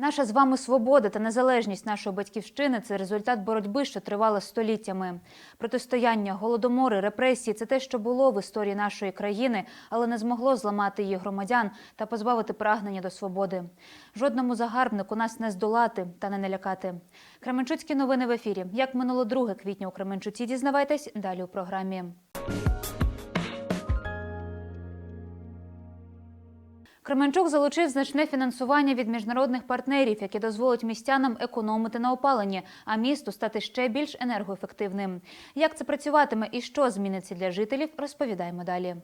Наша з вами свобода та незалежність нашої батьківщини це результат боротьби, що тривала століттями. Протистояння, голодомори, репресії це те, що було в історії нашої країни, але не змогло зламати її громадян та позбавити прагнення до свободи. Жодному загарбнику нас не здолати та не налякати. Кременчуцькі новини в ефірі. Як минуло 2 квітня у Кременчуці, дізнавайтесь далі у програмі. Кременчук залучив значне фінансування від міжнародних партнерів, яке дозволить містянам економити на опаленні, а місту стати ще більш енергоефективним. Як це працюватиме і що зміниться для жителів, розповідаємо далі.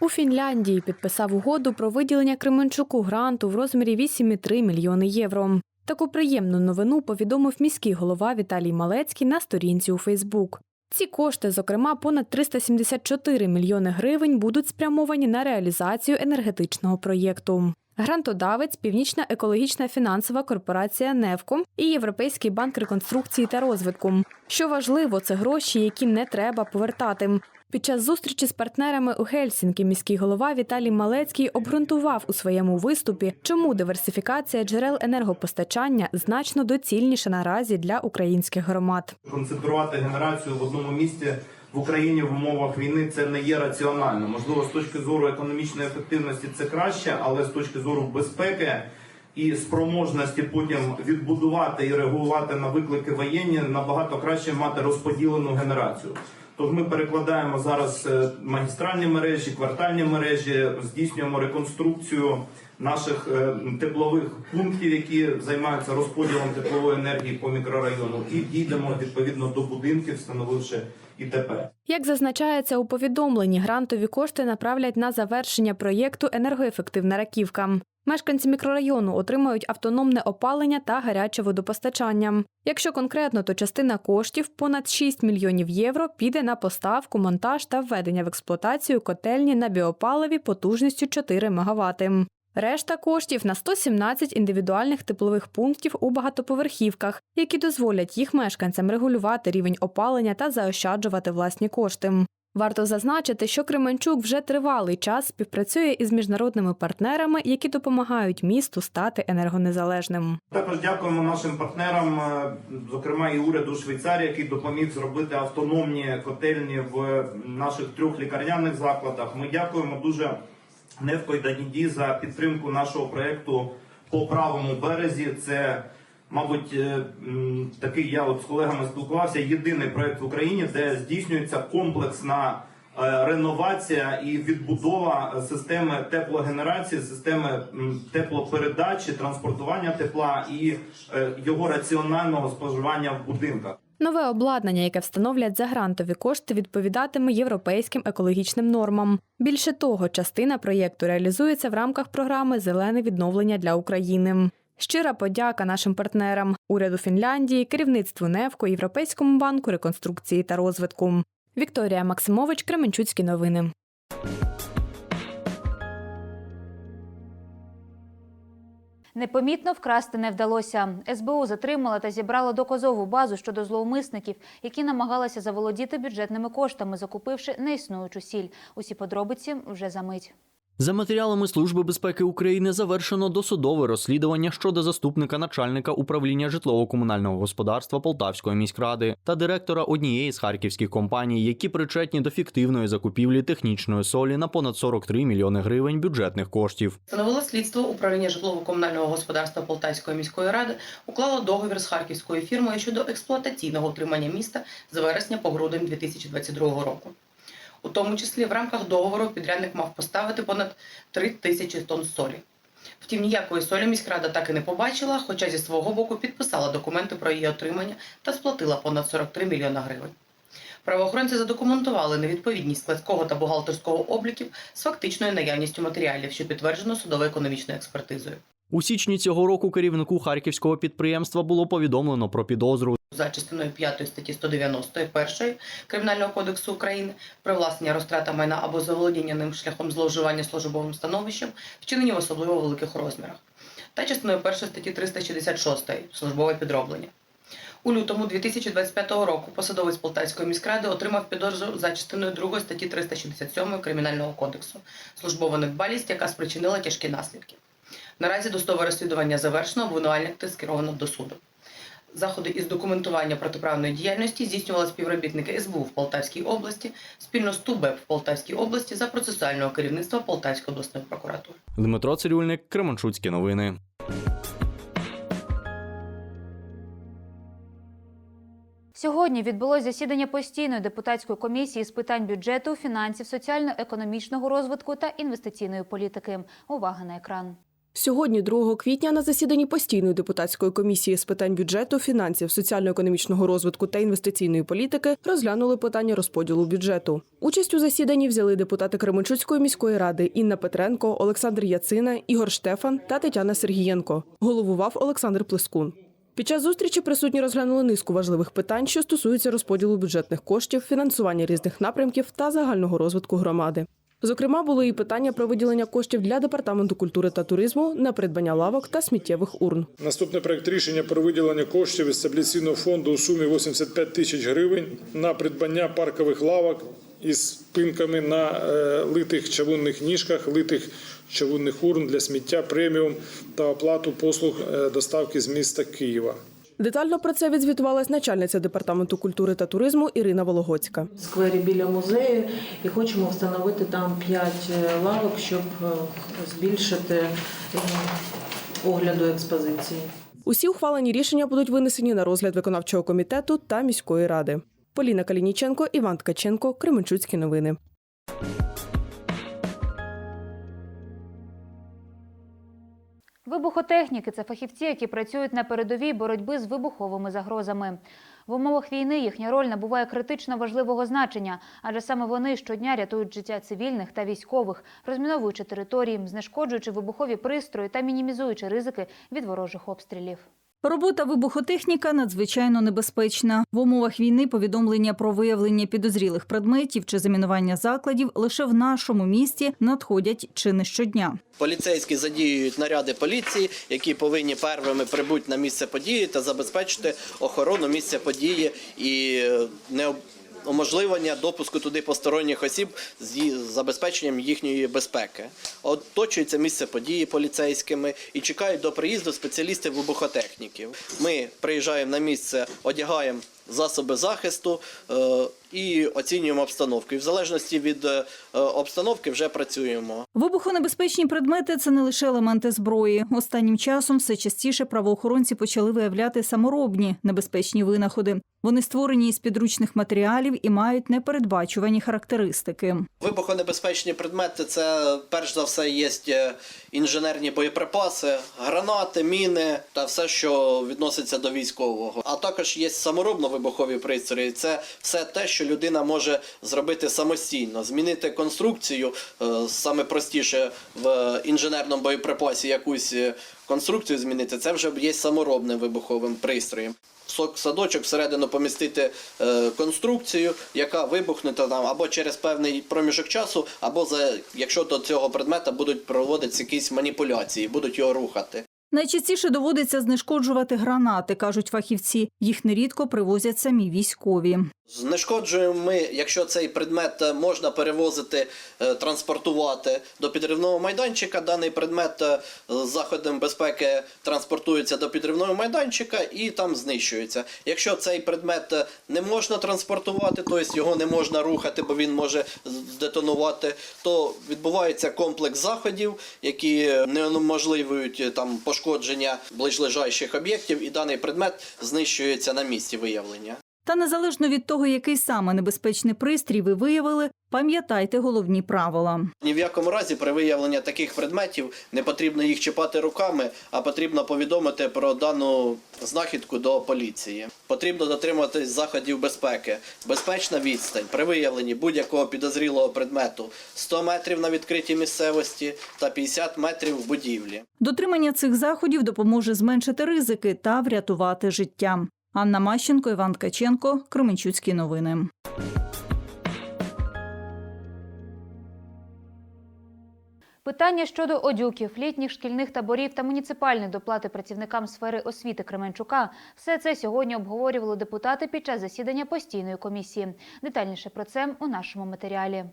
У Фінляндії підписав угоду про виділення Кременчуку гранту в розмірі 8,3 мільйони євро. Таку приємну новину повідомив міський голова Віталій Малецький на сторінці у Фейсбук. Ці кошти, зокрема, понад 374 мільйони гривень, будуть спрямовані на реалізацію енергетичного проєкту. Грантодавець Північна екологічна фінансова корпорація «Невко» і Європейський банк реконструкції та розвитку. Що важливо, це гроші, які не треба повертати. Під час зустрічі з партнерами у Гельсінкі міський голова Віталій Малецький обґрунтував у своєму виступі, чому диверсифікація джерел енергопостачання значно доцільніша наразі для українських громад. концентрувати генерацію в одному місці в Україні в умовах війни це не є раціонально. Можливо, з точки зору економічної ефективності це краще, але з точки зору безпеки і спроможності потім відбудувати і реагувати на виклики воєнні набагато краще мати розподілену генерацію. Тож ми перекладаємо зараз е, магістральні мережі, квартальні мережі, здійснюємо реконструкцію наших е, теплових пунктів, які займаються розподілом теплової енергії по мікрорайону, і дійдемо відповідно до будинків, встановивши ІТП. Як зазначається у повідомленні, грантові кошти направлять на завершення проєкту енергоефективна раківка. Мешканці мікрорайону отримають автономне опалення та гаряче водопостачання. Якщо конкретно, то частина коштів понад 6 мільйонів євро піде на поставку, монтаж та введення в експлуатацію котельні на біопаливі потужністю 4 МВт. Решта коштів на 117 індивідуальних теплових пунктів у багатоповерхівках, які дозволять їх мешканцям регулювати рівень опалення та заощаджувати власні кошти. Варто зазначити, що Кременчук вже тривалий час співпрацює із міжнародними партнерами, які допомагають місту стати енергонезалежним. Також дякуємо нашим партнерам, е, зокрема і уряду Швейцарії, який допоміг зробити автономні котельні в наших трьох лікарняних закладах. Ми дякуємо дуже Невко і Даніді за підтримку нашого проекту по правому березі. Це Мабуть, е, такий я от з колегами спілкувався. Єдиний проект в Україні, де здійснюється комплексна е, реновація і відбудова системи теплогенерації, системи теплопередачі, транспортування тепла і е, його раціонального споживання в будинках. Нове обладнання, яке встановлять за грантові кошти, відповідатиме європейським екологічним нормам. Більше того, частина проєкту реалізується в рамках програми Зелене відновлення для України. Щира подяка нашим партнерам уряду Фінляндії, керівництву НЕВКО, Європейському банку реконструкції та розвитку. Вікторія Максимович, Кременчуцькі новини. Непомітно вкрасти не вдалося. СБУ затримала та зібрала доказову базу щодо зловмисників, які намагалися заволодіти бюджетними коштами, закупивши неіснуючу сіль. Усі подробиці вже за мить. За матеріалами Служби безпеки України завершено досудове розслідування щодо заступника начальника управління житлово-комунального господарства Полтавської міськради та директора однієї з харківських компаній, які причетні до фіктивної закупівлі технічної солі на понад 43 мільйони гривень бюджетних коштів. Встановило слідство управління житлово-комунального господарства Полтавської міської ради уклало договір з харківською фірмою щодо експлуатаційного утримання міста з вересня по грудень 2022 року. У тому числі в рамках договору підрядник мав поставити понад 3 тисячі тонн солі. Втім, ніякої солі міськрада так і не побачила, хоча зі свого боку підписала документи про її отримання та сплатила понад 43 мільйона гривень. Правоохоронці задокументували невідповідність складського та бухгалтерського обліків з фактичною наявністю матеріалів, що підтверджено судово-економічною експертизою. У січні цього року керівнику харківського підприємства було повідомлено про підозру. За частиною 5 статті 191 Кримінального кодексу України привласнення розтрата майна або заволодіння ним шляхом зловживання службовим становищем, вчинені в особливо великих розмірах, та частиною 1 статті 366 службове підроблення. У лютому 2025 року посадовець Полтавської міськради отримав підозру за частиною 2 статті 367 Кримінального кодексу службова недбалість, яка спричинила тяжкі наслідки. Наразі досудове розслідування завершено, обвинувальник скеровано до суду. Заходи із документування протиправної діяльності здійснювали співробітники СБУ в Полтавській області спільно з ТУБЕП в Полтавській області за процесуального керівництва Полтавської обласної прокуратури. Дмитро Цирюльник, Кременчуцькі новини. Сьогодні відбулось засідання постійної депутатської комісії з питань бюджету, фінансів, соціально-економічного розвитку та інвестиційної політики. Увага на екран. Сьогодні, 2 квітня, на засіданні постійної депутатської комісії з питань бюджету, фінансів, соціально-економічного розвитку та інвестиційної політики розглянули питання розподілу бюджету. Участь у засіданні взяли депутати Кременчуцької міської ради Інна Петренко, Олександр Яцина, Ігор Штефан та Тетяна Сергієнко. Головував Олександр Плескун. Під час зустрічі присутні розглянули низку важливих питань, що стосуються розподілу бюджетних коштів, фінансування різних напрямків та загального розвитку громади. Зокрема, були і питання про виділення коштів для департаменту культури та туризму на придбання лавок та сміттєвих урн. Наступний проект рішення про виділення коштів із стабіляційного фонду у сумі 85 тисяч гривень на придбання паркових лавок із спинками на е, литих чавунних ніжках, литих чавунних урн для сміття преміум та оплату послуг е, доставки з міста Києва. Детально про це відзвітувалась начальниця департаменту культури та туризму Ірина Вологодська. в сквері біля музею і хочемо встановити там 5 лавок, щоб е, збільшити е, огляду експозиції. Усі ухвалені рішення будуть винесені на розгляд виконавчого комітету та міської ради. Поліна Калініченко, Іван Ткаченко, Кременчуцькі новини. Вибухотехніки це фахівці, які працюють на передовій боротьби з вибуховими загрозами. В умовах війни їхня роль набуває критично важливого значення, адже саме вони щодня рятують життя цивільних та військових, розміновуючи території, знешкоджуючи вибухові пристрої та мінімізуючи ризики від ворожих обстрілів. Робота вибухотехніка надзвичайно небезпечна. В умовах війни повідомлення про виявлення підозрілих предметів чи замінування закладів лише в нашому місті надходять чи не щодня. Поліцейські задіюють наряди поліції, які повинні первими прибути на місце події та забезпечити охорону місця події і е, не уможливлення допуску туди посторонніх осіб з забезпеченням їхньої безпеки. Оточується місце події поліцейськими і чекають до приїзду спеціалістів вибухотехніків. Ми приїжджаємо на місце, одягаємо засоби захисту е, і оцінюємо обстановку. І в залежності від е, обстановки вже працюємо. Вибухонебезпечні предмети це не лише елементи зброї. Останнім часом все частіше правоохоронці почали виявляти саморобні небезпечні винаходи. Вони створені із підручних матеріалів і мають непередбачувані характеристики. Вибухонебезпечні предмети це перш за все є е, інженерні боєприпаси, гранати, міни та все, що відноситься до військового. А також є саморобно вибухові пристрої. Це все те, що людина може зробити самостійно, змінити конструкцію е, саме простіше в інженерному боєприпасі якусь е, конструкцію змінити. Це вже є саморобним вибуховим пристроєм. В садочок всередину помістити е, конструкцію, яка вибухне там або через певний проміжок часу, або за якщо до цього предмета будуть проводитися якісь маніпуляції, будуть його рухати. Найчастіше доводиться знешкоджувати гранати, кажуть фахівці. Їх нерідко привозять самі військові. Знешкоджуємо ми, якщо цей предмет е, можна перевозити, е, транспортувати до підривного майданчика. Даний предмет е, з заходом безпеки транспортується до підривного майданчика і там знищується. Якщо цей предмет е, не можна транспортувати, тобто його не можна рухати, бо він може здетонувати, то відбувається комплекс заходів, які неможливують е, там пошкодження ближлежащих об'єктів, і даний предмет знищується на місці виявлення. Та незалежно від того, який саме небезпечний пристрій ви виявили, пам'ятайте головні правила. Ні в якому разі при виявленні таких предметів не потрібно їх чіпати руками, а потрібно повідомити про дану знахідку до поліції. Потрібно дотримуватись заходів безпеки, безпечна відстань при виявленні будь-якого підозрілого предмету 100 метрів на відкритій місцевості та 50 метрів в будівлі. Дотримання цих заходів допоможе зменшити ризики та врятувати життя. Анна Мащенко, Іван Ткаченко, Кременчуцькі новини. Питання щодо одюків, літніх шкільних таборів та муніципальної доплати працівникам сфери освіти Кременчука – все це сьогодні обговорювали депутати під час засідання постійної комісії. Детальніше про це у нашому матеріалі.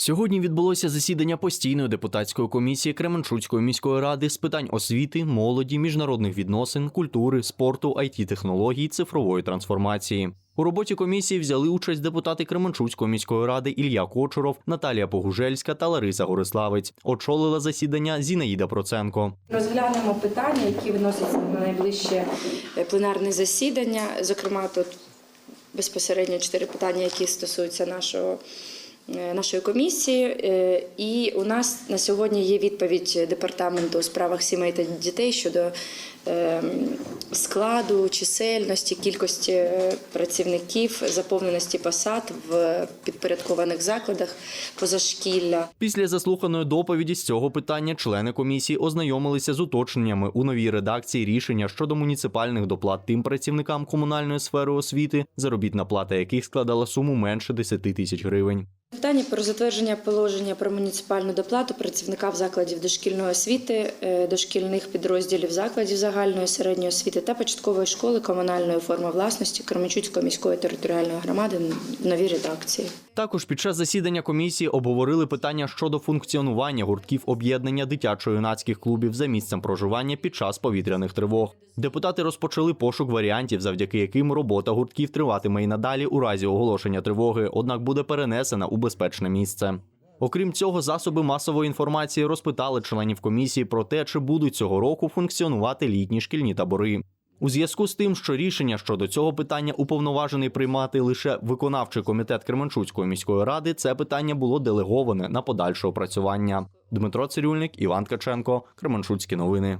Сьогодні відбулося засідання постійної депутатської комісії Кременчуцької міської ради з питань освіти, молоді, міжнародних відносин, культури, спорту, it технологій, цифрової трансформації. У роботі комісії взяли участь депутати Кременчуцької міської ради Ілля Кочуров, Наталія Погужельська та Лариса Гориславець. Очолила засідання Зінаїда Проценко. Розглянемо питання, які виносяться на найближче е, пленарне засідання. Зокрема, тут безпосередньо чотири питання, які стосуються нашого. Е, Нашої комісії, Е, і у нас на сьогодні є відповідь департаменту у справах сімей та дітей щодо е, складу, чисельності, кількості працівників, заповненості посад в підпорядкованих закладах позашкілля. Після заслуханої доповіді з цього питання члени комісії ознайомилися з уточненнями у новій редакції рішення щодо муніципальних доплат тим працівникам комунальної сфери освіти, заробітна плата яких складала суму менше 10 тисяч гривень. Питання про затвердження положення про муніципальну доплату працівникам закладів дошкільної освіти, е, дошкільних підрозділів закладів загальної середньої освіти та початкової школи комунальної форми власності Кременчуцької міської територіальної громади в новій редакції. Також під час засідання комісії обговорили питання щодо функціонування гуртків об'єднання дитячо-юнацьких клубів за місцем проживання під час повітряних тривог. Депутати розпочали пошук варіантів, завдяки яким робота гуртків триватиме і надалі у разі оголошення тривоги, однак буде перенесена у безпечне місце. Окрім цього, засоби масової інформації розпитали членів комісії про те, чи будуть цього року функціонувати літні шкільні табори. У зв'язку з тим, що рішення щодо цього питання уповноважений приймати лише виконавчий комітет Кременчуцької міської ради, це питання було делеговане на подальше опрацювання. Дмитро Цирюльник, Іван Ткаченко, Кременчуцькі новини.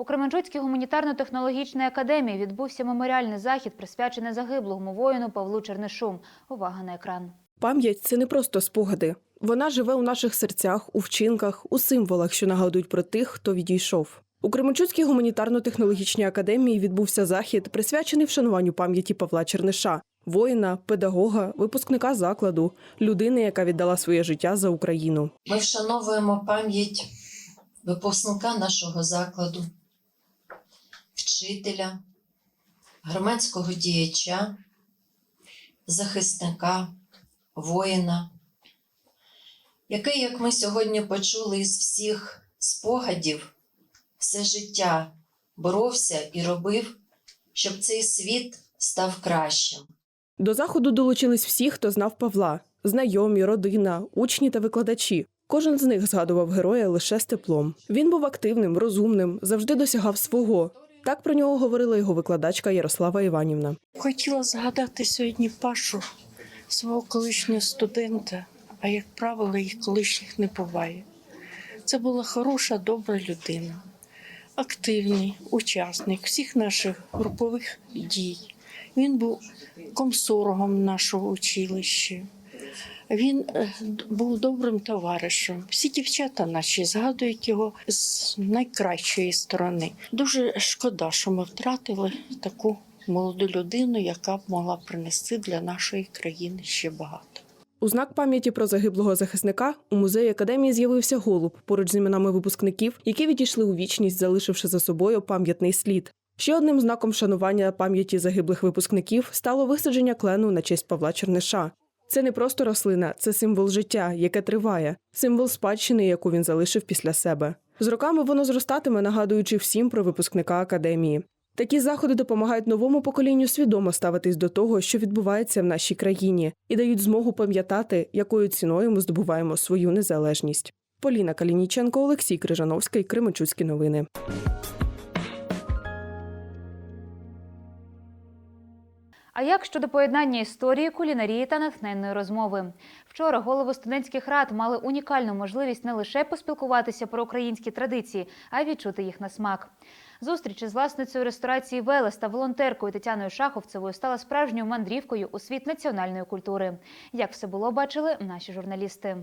У Кременчуцькій гуманітарно-технологічній академії відбувся меморіальний захід, присвячений загиблому воїну Павлу Чернишу. Увага на екран. Пам'ять це не просто спогади. Вона живе у наших серцях, у вчинках, у символах, що нагадують про тих, хто відійшов. У Кременчуцькій гуманітарно-технологічній академії відбувся захід, присвячений вшануванню пам'яті Павла Черниша, воїна, педагога, випускника закладу, людини, яка віддала своє життя за Україну. Ми вшановуємо пам'ять випускника нашого закладу, вчителя, громадського діяча, захисника, воїна, який, як ми сьогодні почули із всіх спогадів, все життя боровся і робив, щоб цей світ став кращим. До заходу долучились всі, хто знав Павла: знайомі, родина, учні та викладачі. Кожен з них згадував героя лише з теплом. Він був активним, розумним, завжди досягав свого. Так про нього говорила його викладачка Ярослава Іванівна. Хотіла згадати сьогодні Пашу, свого колишнього студента, а як правило, їх колишніх не буває. Це була хороша, добра людина, активний учасник всіх наших групових дій. Він був комсоргом нашого училища. Він е, був добрим товаришем. Всі дівчата наші згадують його з найкращої сторони. Дуже шкода, що ми втратили таку молоду людину, яка б могла принести для нашої країни ще багато. У знак пам'яті про загиблого захисника у музеї академії з'явився голуб поруч з іменами випускників, які відійшли у вічність, залишивши за собою пам'ятний слід. Ще одним знаком шанування пам'яті загиблих випускників стало висадження клену на честь Павла Черниша. Це не просто рослина, це символ життя, яке триває, символ спадщини, яку він залишив після себе. З роками воно зростатиме, нагадуючи всім про випускника академії. Такі заходи допомагають новому поколінню свідомо ставитись до того, що відбувається в нашій країні, і дають змогу пам'ятати, якою ціною ми здобуваємо свою незалежність. Поліна Калініченко, Олексій Крижановський, Кременчуцькі новини. А як щодо поєднання історії, кулінарії та натхненної розмови? Вчора голови студентських рад мали унікальну можливість не лише поспілкуватися про українські традиції, а й відчути їх на смак. Зустріч із власницею ресторації Велес та волонтеркою Тетяною Шаховцевою стала справжньою мандрівкою у світ національної культури. Як все було, бачили наші журналісти.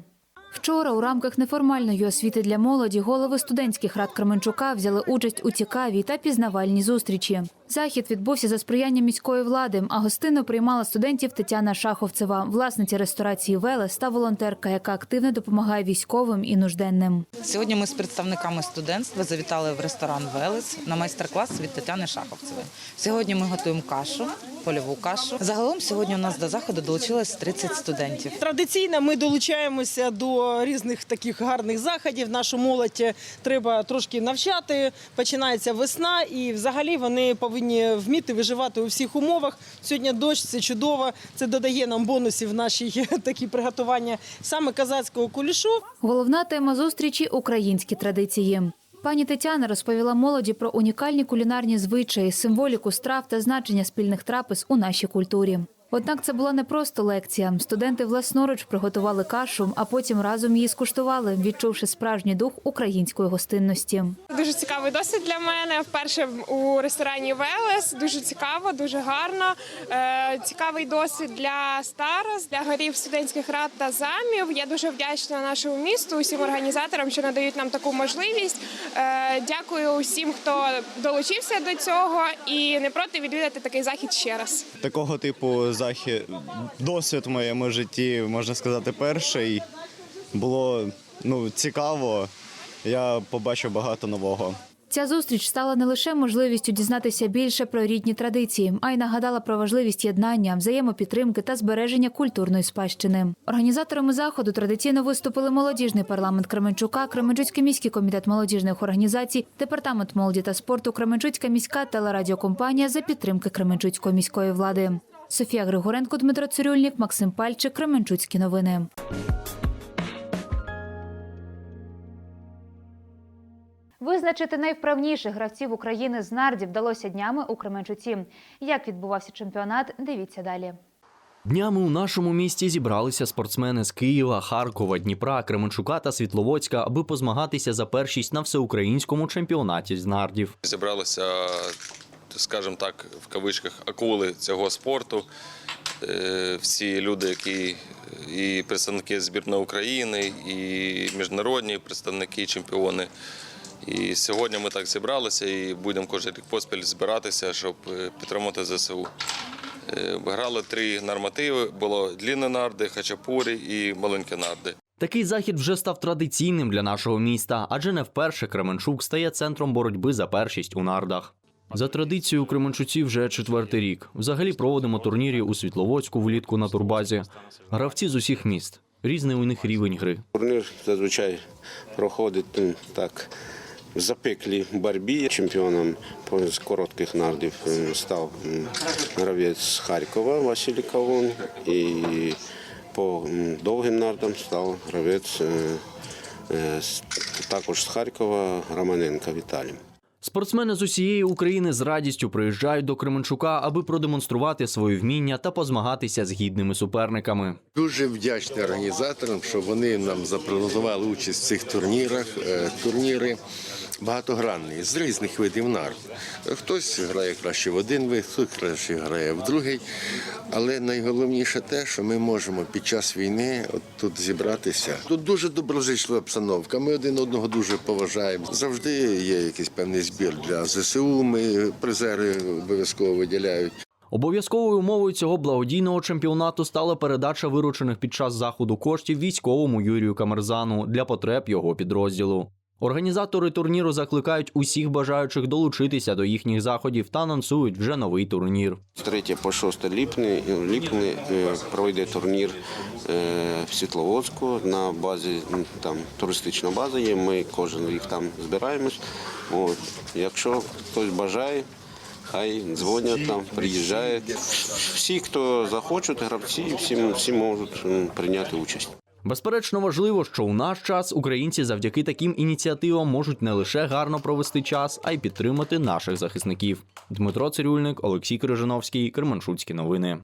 Вчора у рамках неформальної освіти для молоді голови студентських рад Кременчука взяли участь у цікавій та пізнавальній зустрічі. Захід відбувся за сприяння міської влади, а гостину приймала студентів Тетяна Шаховцева, власниця ресторації Велес та волонтерка, яка активно допомагає військовим і нужденним. Сьогодні ми з представниками студентства завітали в ресторан Велес на майстер-клас від Тетяни Шаховцевої. Сьогодні ми готуємо кашу польову кашу. Загалом сьогодні у нас до заходу долучилось 30 студентів. Традиційно ми долучаємося до різних таких гарних заходів. Нашу молодь треба трошки навчати. Починається весна, і взагалі вони повинні вміти виживати у всіх умовах. Сьогодні дощ це чудово. Це додає нам бонусів в нашій такі приготування саме казацького кулішу. Головна тема зустрічі українські традиції. Пані Тетяна розповіла молоді про унікальні кулінарні звичаї, символіку страв та значення спільних трапез у нашій культурі. Однак це була не просто лекція. Студенти власноруч приготували кашу, а потім разом її скуштували, відчувши справжній дух української гостинності. Дуже цікавий досвід для мене. Вперше у ресторані Велес. Дуже цікаво, дуже гарно. Е, Цікавий досвід для старост, для голів студентських рад та замів. Я дуже вдячна нашому місту, усім організаторам, що надають нам таку можливість. Е, Дякую усім, хто долучився до цього і не проти відвідати такий захід ще раз. такого типу захід, досвід в моєму житті, можна сказати, перший. Було ну, цікаво. Я побачив багато нового. Ця зустріч стала не лише можливістю дізнатися більше про рідні традиції, а й нагадала про важливість єднання, взаємопідтримки та збереження культурної спадщини. Організаторами заходу традиційно виступили молодіжний парламент Кременчука, Кременчуцький міський комітет молодіжних організацій, департамент молоді та спорту, Кременчуцька міська телерадіокомпанія за підтримки Кременчуцької міської влади. Софія Григоренко, Дмитро Цирюльник, Максим Пальчик, Кременчуцькі новини. Визначити найвправніших гравців України з нарді вдалося днями у Кременчуці. Як відбувався чемпіонат, дивіться далі. Днями у нашому місті зібралися спортсмени з Києва, Харкова, Дніпра, Кременчука та Світловодська, аби позмагатися за першість на всеукраїнському чемпіонаті з нардів. Зібралися, скажімо так, в кавичках акули цього спорту. Е, Всі люди, які і представники збірної України, і міжнародні представники, чемпіони. І сьогодні ми так зібралися і будемо кожен рік поспіль збиратися, щоб е, підтримати ЗСУ. Е, Грали три нормативи: було длінні нарди, хачапурі і маленькі нарди. Такий захід вже став традиційним для нашого міста, адже не вперше Кременчук стає центром боротьби за першість у нардах. За традицією Кременчуці вже четвертий рік. Взагалі проводимо турніри у Світловодську влітку на турбазі. Гравці з усіх міст. Різний у них рівень гри. Турнір зазвичай проходить так. В запеклій боротьбі чемпіоном з коротких нардів став гравець з Харкова Василій Кавун і по довгим нардам став гравець е, е, також з Харкова Романенко Віталій. Спортсмени з усієї України з радістю приїжджають до Кременчука, аби продемонструвати свої вміння та позмагатися з гідними суперниками. Дуже вдячний організаторам, що вони нам запрогнозували участь в цих турнірах. Е, Турніри багатогранні з різних видів нар. Хтось грає краще в один вид, хтось краще грає в другий. Але найголовніше те, що ми можемо під час війни от тут зібратися. Тут дуже доброзичлива обстановка. Ми один одного дуже поважаємо. Завжди є якийсь певний збір для ЗСУ. Ми призери обов'язково виділяють. Обов'язковою умовою цього благодійного чемпіонату стала передача виручених під час заходу коштів військовому Юрію Камерзану для потреб його підрозділу. Організатори турніру закликають усіх бажаючих долучитися до їхніх заходів та анонсують вже новий турнір. З 3 по 6 липня, липня е, пройде турнір е, в Світловодську на базі, там туристична база є, ми кожен рік там збираємось. От. Якщо хтось бажає, хай дзвонять там, приїжджають. Всі, хто захочуть, гравці, всі, всі можуть прийняти участь. Безперечно важливо, що у наш час українці завдяки таким ініціативам можуть не лише гарно провести час, а й підтримати наших захисників. Дмитро Цирюльник, Олексій Крижановський, Керманшуцькі новини.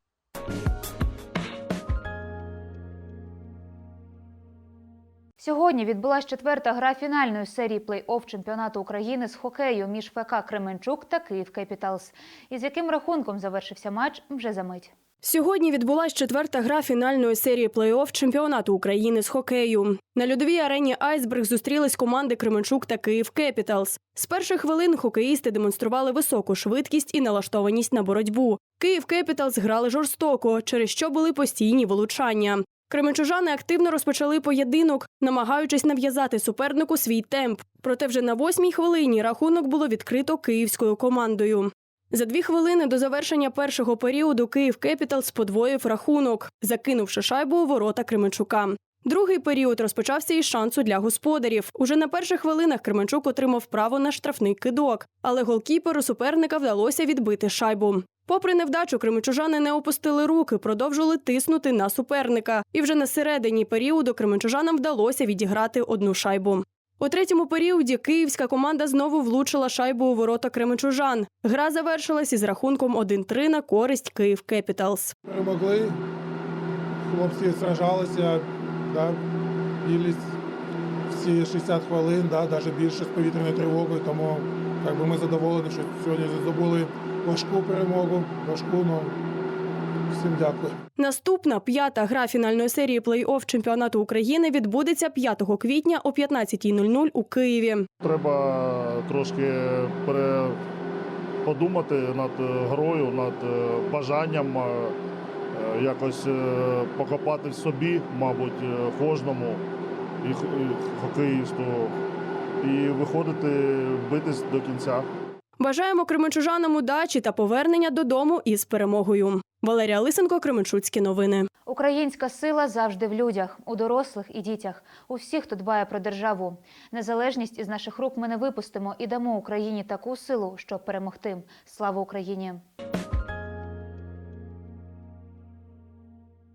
Сьогодні відбулася четверта гра фінальної серії плей-офф чемпіонату України з хокею між ФК Кременчук та Київ Кепіталс. Із яким рахунком завершився матч вже за мить. Сьогодні відбулась четверта гра фінальної серії плей-офф чемпіонату України з хокею. На льодовій арені Айсберг зустрілись команди Кременчук та Київ Кепіталс. З перших хвилин хокеїсти демонстрували високу швидкість і налаштованість на боротьбу. Київ Кепіталс грали жорстоко, через що були постійні вилучання. Кременчужани активно розпочали поєдинок, намагаючись нав'язати супернику свій темп. Проте вже на восьмій хвилині рахунок було відкрито київською командою. За дві хвилини до завершення першого періоду Київ Кепіталс подвоїв рахунок, закинувши шайбу у ворота Кременчука. Другий період розпочався із шансу для господарів. Уже на перших хвилинах Кременчук отримав право на штрафний кидок, але голкіперу суперника вдалося відбити шайбу. Попри невдачу, кременчужани не опустили руки, продовжили тиснути на суперника. І вже на середині періоду кременчужанам вдалося відіграти одну шайбу. У третьому періоді київська команда знову влучила шайбу у ворота кременчужан. Гра завершилась із рахунком 1-3 на користь Київ Кепіталс. Перемогли, хлопці сражалися, да, всі 60 хвилин, да, навіть більше з повітряною тривогою, тому як би, ми задоволені, що сьогодні здобули важку перемогу, важку, ну всім дякую. Наступна п'ята гра фінальної серії плей-офф чемпіонату України відбудеться 5 квітня о 15.00 у Києві. Треба трошки пере... подумати над е, грою, над е, бажанням е, якось покопати в собі, мабуть, кожному і і хокеїсту, і виходити битись до кінця. Бажаємо кременчужанам удачі та повернення додому із перемогою. Валерія Лисенко, Кременчуцькі новини. Українська сила завжди в людях, у дорослих і дітях, у всіх, хто дбає про державу. Незалежність із наших рук ми не випустимо і дамо Україні таку силу, щоб перемогти. Слава Україні!